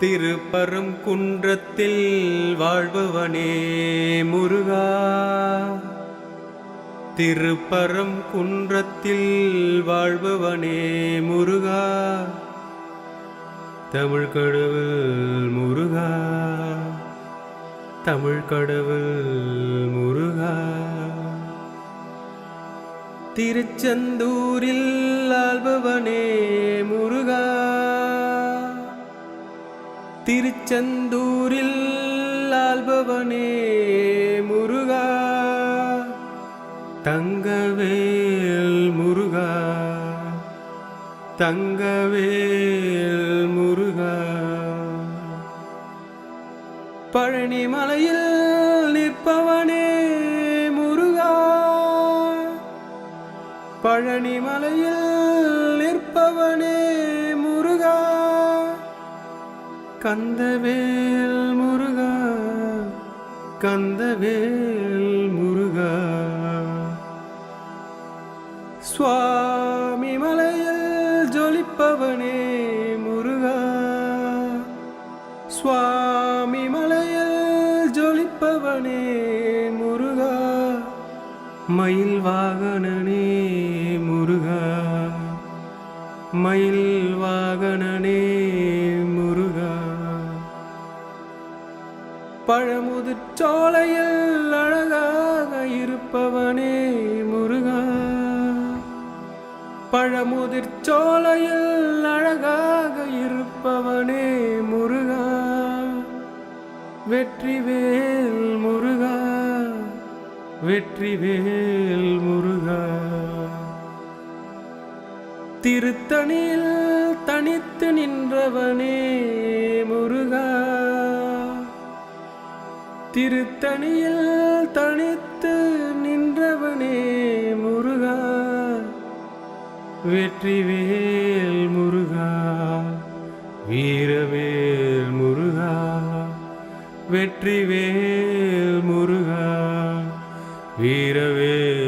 திருப்பரும் குன்றத்தில் வாழ்பவனே முருகா. திருப்பரம் குன்றத்தில் வாழ்பவனே முருகா. தமிழ் கடவுள் முருகா. தமிழ் கடவுள் முருகா. திருச்செந்தூரில் ஆள்பவனே திருச்செந்தூரில் ஆள்பவனே முருகா. தங்கவேல் முருகா. தங்கவேல் முருகா. பழனி மலையில் நிற்பவனே முருகா. பழனி மலையில் நிற்பவனே முருகா. கந்தவேல் முருகா கந்தவேல் முருகா. சுவாமி மலையில் ஜொலிப்பவனே முருகா. சுவாமி மலையில் ஜொலிப்பவனே முருகா. மயில் வாகனனே முருகா. மயில் வாகனனே முருகா. பழமுதிர்ச்சோலையில் அழகாக இருப்பவனே முருகா. பழமுதிர்ச்சோலையில் அழகாக இருப்பவனே முருகா. வெற்றிவேல் முருகா வெற்றிவேல் முருகா. திருத்தணியில் தனித்து நின்றவனே முருகா. திருத்தணியில் தனித்து நின்றவனே முருகா. வெற்றிவேல் முருகா வீரவேல் முருகா. வெற்றிவேல் முருகா வீரவேல்